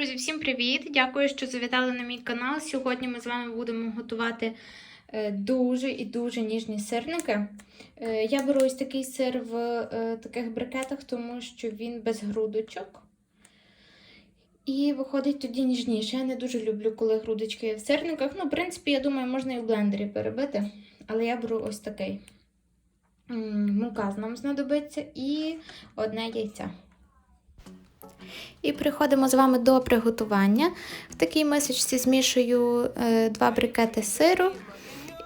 Друзі, всім привіт! Дякую, що завітали на мій канал. Сьогодні ми з вами будемо готувати е, дуже і дуже ніжні сирники. Е, Я беру ось такий сир в е, таких брикетах, тому що він без грудочок. І виходить тоді ніжніше. Я не дуже люблю, коли грудочки є в сирниках. Ну, в принципі, я думаю, можна і в блендері перебити. Але я беру ось такий. Мука нам знадобиться і одне яйце. І переходимо з вами до приготування. В такій мисочці змішую е, два брикети сиру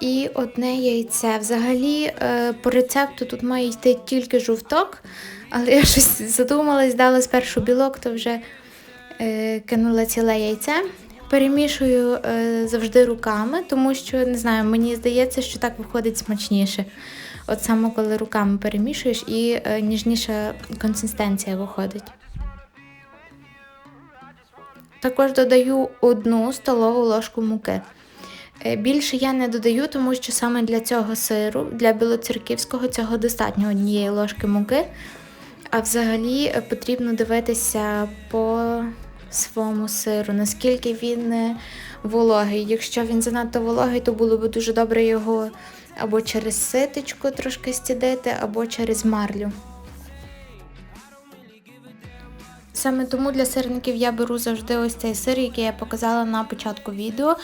і одне яйце. Взагалі, е, по рецепту тут має йти тільки жовток, але я щось задумалась, дала спершу білок, то вже е, кинула ціле яйце. Перемішую завжди руками, тому що не знаю, мені здається, що так виходить смачніше. От саме коли руками перемішуєш і ніжніша консистенція виходить. Також додаю одну столову ложку муки. Е, Більше я не додаю, тому що саме для цього сиру, для білоцерківського, цього достатньо однієї ложки муки. А взагалі е, потрібно дивитися по своєму сиру, наскільки він е, вологий. Якщо він занадто вологий, то було б дуже добре його або через ситечку трошки стідити, або через марлю. Саме тому для сирників я беру завжди ось цей сир, який я показала на початку відео.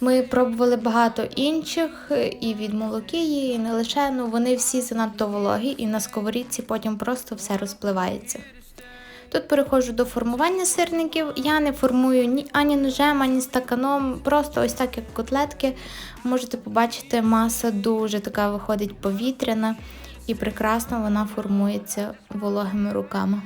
Ми пробували багато інших, і від молокії, і не лише. Ну вони всі занадто вологі, і на сковорідці потім просто все розпливається. Тут переходжу до формування сирників. Я не формую ні ані ножем, ані стаканом, просто ось так, як котлетки. Можете побачити, маса дуже така виходить повітряна і прекрасно вона формується вологими руками.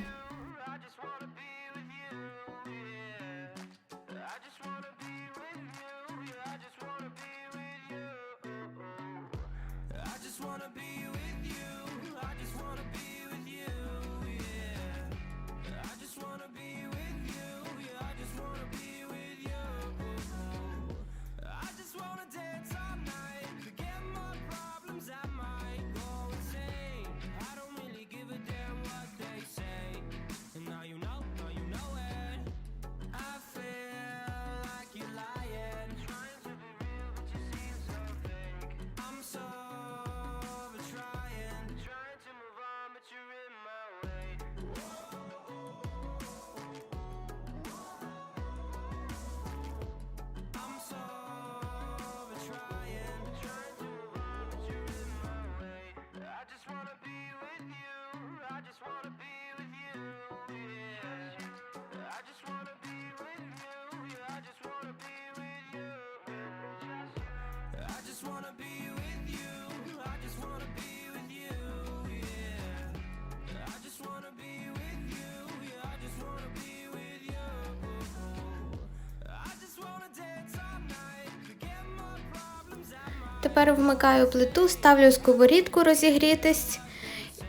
Тепер вмикаю плиту, ставлю сковорідку розігрітись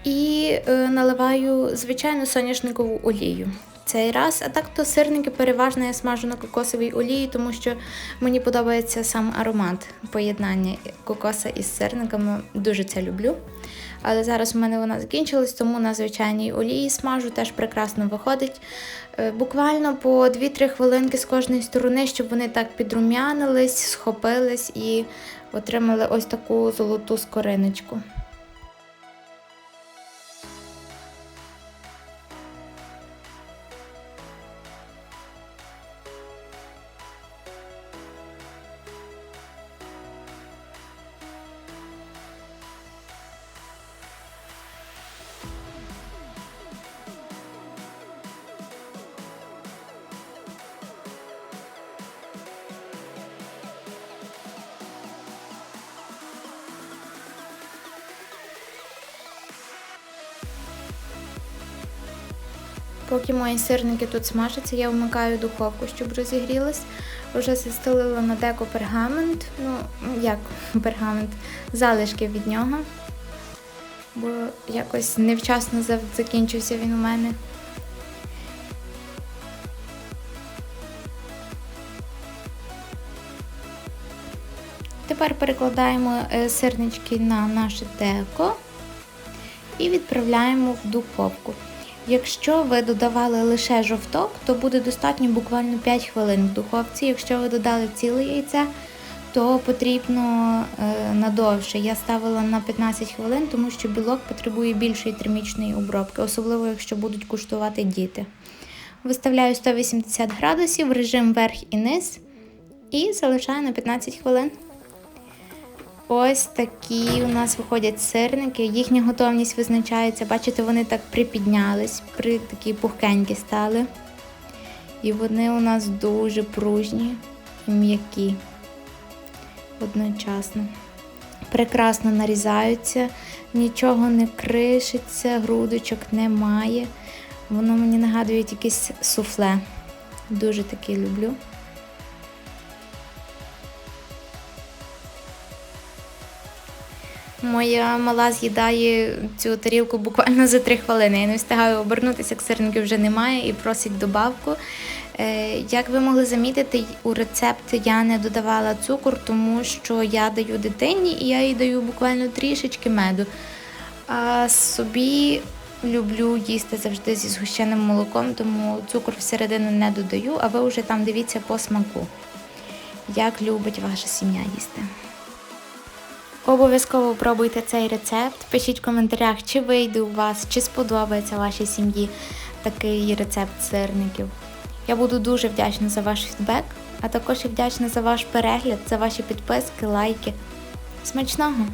і е, наливаю звичайну соняшникову олію. Цей раз, а так то сирники переважно я смажу на кокосовій олії, тому що мені подобається сам аромат поєднання кокоса із сирниками. Дуже це люблю. Але зараз у мене вона закінчилась, тому на звичайній олії смажу теж прекрасно виходить. Е, Буквально по 2-3 хвилинки з кожної сторони, щоб вони так підрум'янились, схопились і отримали ось таку золоту скориночку. Поки мої сирники тут смажаться, я вмикаю духовку, щоб розігрілась. Вже застелила на деко пергамент. Ну, як пергамент, залишки від нього. Бо якось невчасно закінчився він у мене. Тепер перекладаємо е, сирнички на наше деко і відправляємо в духовку. Якщо ви додавали лише жовток, то буде достатньо буквально 5 хвилин в духовці. Якщо ви додали ціле яйце, то потрібно е, надовше. Я ставила на 15 хвилин, тому що білок потребує більшої термічної обробки, особливо якщо будуть куштувати діти. Виставляю 180 градусів, режим верх і низ і залишаю на 15 хвилин. Ось такі у нас виходять сирники. Їхня готовність визначається. Бачите, вони так припіднялись, при такі пухкенькі стали. І вони у нас дуже пружні і м'які одночасно. Прекрасно нарізаються, нічого не кришиться, грудочок немає. Воно мені нагадує якесь суфле. Дуже таке люблю. Моя мала з'їдає цю тарілку буквально за три хвилини. Я не встигаю обернутися, як сирників вже немає, і просить добавку. Е, Як ви могли замітити, у рецепт я не додавала цукор, тому що я даю дитині і я їй даю буквально трішечки меду. А собі люблю їсти завжди зі згущеним молоком, тому цукор всередину не додаю, а ви вже там дивіться по смаку, як любить ваша сім'я їсти. Обов'язково пробуйте цей рецепт. Пишіть в коментарях, чи вийде у вас, чи сподобається вашій сім'ї такий рецепт сирників. Я буду дуже вдячна за ваш фідбек, а також і вдячна за ваш перегляд, за ваші підписки, лайки. Смачного!